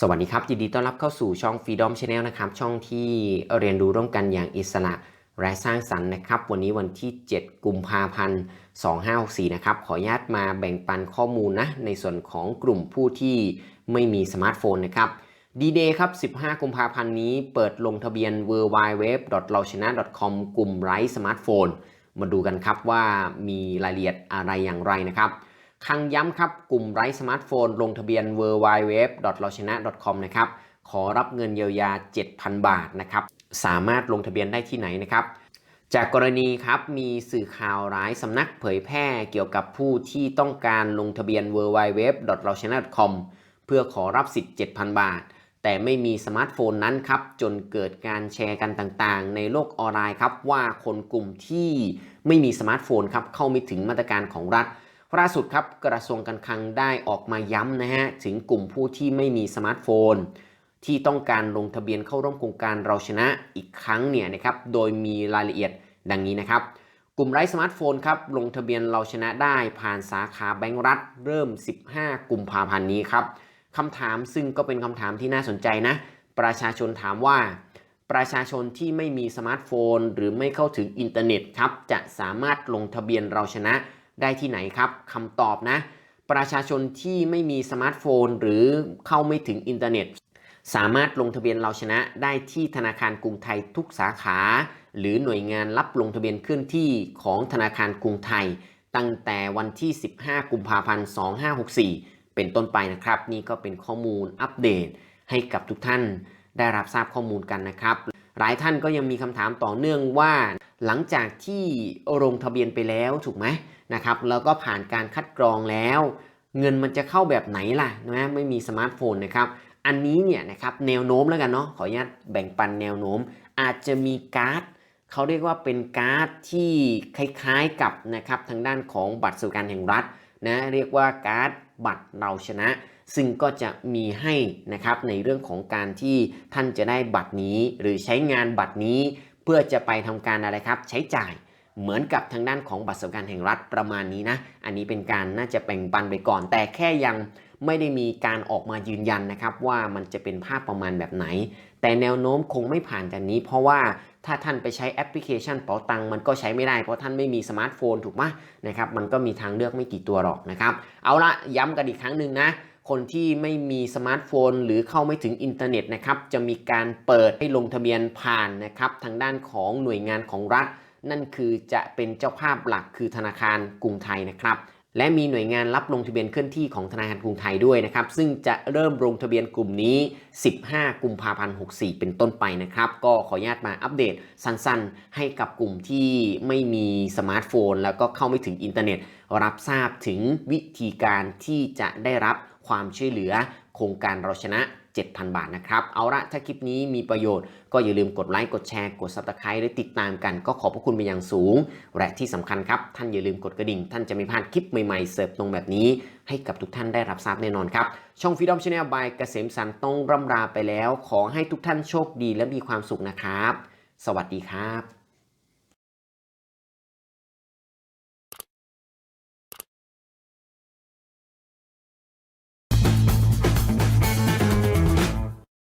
สวัสดีครับ ยินดีต้อนรับเข้าสู่ช่อง Freedom Channel นะครับ ช่องที่เรียนรู้ร่วมกันอย่างอิสระและสร้างสรรค์นะครับ วันนี้วันที่ 7 กุมภาพันธ์ 2564 นะครับ ขออนุญาตมาแบ่งปันข้อมูลนะ ในส่วนของกลุ่มผู้ที่ไม่มีสมาร์ทโฟนนะครับดีเดย์ครับ 15 กุมภาพันธ์นี้เปิดลงทะเบียน w w w l a u c h a n a c o m กลุ่มไร้สมาร์ทโฟน มาดูกันครับว่ามีรายละเอียดอะไรอย่างไรนะครับ ครั้งย้ำครับ กลุ่มไร้สมาร์ทโฟน ลงทะเบียน w w w l a u c h a n a c o m นะครับ ขอรับเงินเยียวยา 7,000 บาทนะครับ สามารถลงทะเบียนได้ที่ไหนนะครับ จากกรณีครับมีสื่อข่าวร้ายสำนักเผยแพร่เกี่ยวกับผู้ที่ต้องการลงทะเบียน w w w l a u c h a n a c o m เพื่อขอรับสิทธิ์ 7,000 บาท แต่ไม่มีสมาร์ทโฟนนั้นครับ จนเกิดการแชร์กันต่างๆ ในโลกออนไลน์ครับว่าคนกลุ่มที่ไม่มีสมาร์ทโฟนครับเข้าไม่ถึงมาตรการของรัฐ ล่าสุดครับกระทรวงการคลังได้ออกมาย้ำนะฮะถึงกลุ่มผู้ที่ไม่มีสมาร์ทโฟน ที่ต้องการลงทะเบียนเข้าร่วมโครงการเราชนะอีกครั้งเนี่ยนะครับโดยมีรายละเอียดดังนี้นะครับ กลุ่มไร้สมาร์ทโฟนครับลงทะเบียนเราชนะได้ผ่านสาขาแบงก์รัฐ เริ่ม 15 กุมภาพันธ์นี้ครับคำถามซึ่งก็เป็นคำถามที่น่าสนใจนะ ประชาชนถามว่า ประชาชนที่ไม่มีสมาร์ทโฟน หรือไม่เข้าถึงอินเทอร์เน็ตครับจะสามารถลงทะเบียนเราชนะ ได้ที่ไหนครับคำตอบนะ ประชาชนที่ไม่มีสมาร์ทโฟน หรือเข้าไม่ถึงอินเทอร์เน็ต สามารถลงทะเบียนเราชนะได้ที่ธนาคารกรุงไทยทุกสาขา หรือหน่วยงานรับลงทะเบียนเคลื่อนที่ของธนาคารกรุงไทย ตั้งแต่วันที่ 15 กุมภาพันธ์ 2564 เป็นต้นไปนะครับ นี่ก็เป็นข้อมูลอัปเดตให้กับทุกท่านได้รับทราบข้อมูลกันนะครับ หลายท่านก็ยังมีคำถามต่อเนื่องว่า หลังจากที่ลงทะเบียนไปแล้วถูกไหมนะครับแล้วก็ผ่านการคัดกรองแล้ว เงินมันจะเข้าแบบไหนล่ะนะไม่มีสมาร์ทโฟนนะครับอันนี้เนี่ยนะครับแนวโน้มแล้วกันเนาะขออนุญาตแบ่งปันแนวโน้ม อาจจะมีการ์ดเขาเรียกว่าเป็นการ์ดที่คล้ายๆกับนะครับทางด้านของบัตรสวัสดิการแห่งรัฐนะเรียกว่าการ์ดบัตรเราชนะ ซึ่งก็จะมีให้นะครับในเรื่องของการที่ท่านจะได้บัตรนี้ หรือใช้งานบัตรนี้ เพื่อจะไปทำการอะไรครับ ใช้จ่ายเหมือนกับทางด้านของบัตรสวัสดิการแห่งรัฐประมาณนี้นะ อันนี้เป็นการน่าจะแบ่งปันไปก่อน แต่แค่ยังไม่ได้มีการออกมายืนยันนะครับ ว่ามันจะเป็นภาพประมาณแบบไหน แต่แนวโน้มคงไม่ผ่านจากนี้ เพราะว่าถ้าท่านไปใช้แอปพลิเคชันเป๋าตังมันก็ใช้ไม่ได้เพราะท่านไม่มีสมาร์ทโฟนถูกไหมนะครับ มันก็มีทางเลือกไม่กี่ตัวหรอกนะครับ เอาละย้ำกันอีกครั้งหนึ่งนะ คนที่ไม่มีสมาร์ทโฟน หรือเข้าไม่ถึงอินเทอร์เน็ตนะครับจะมีการเปิดให้ลงทะเบียนผ่านนะครับทางด้านของหน่วยงานของรัฐ นั่นคือจะเป็นเจ้าภาพหลักคือธนาคารกรุงไทยนะครับและมีหน่วยงานรับลงทะเบียนเคลื่อนที่ของธนาคารกรุงไทยด้วยนะครับ ซึ่งจะเริ่มลงทะเบียนกลุ่มนี้ 15 กุมภาพันธ์ 64 เป็นต้นไปนะครับ ก็ขออนุญาตมาอัปเดตสั้นๆ ให้กับกลุ่มที่ไม่มีสมาร์ทโฟน แล้วก็เข้าไม่ถึงอินเทอร์เน็ต รับทราบถึงวิธีการที่จะได้รับ ความช่วยเหลือ โครงการเราชนะ 7,000 บาทนะครับ เอาละถ้าคลิปนี้มีประโยชน์ก็อย่าลืมกดไลค์กดแชร์กด Subscribe และติดตามกัน ก็ขอบพระคุณเป็นอย่างสูง และที่สำคัญครับท่านอย่าลืมกดกระดิ่ง ท่านจะไม่พลาดคลิปใหม่ๆ เสิร์ฟตรงแบบนี้ ให้กับทุกท่านได้รับทราบแน่นอนครับ ช่อง Freedom Channel by เกษมสันต์ต้องร่ำลาไปแล้ว ขอให้ทุกท่านโชคดีและมีความสุขนะครับ สวัสดีครับ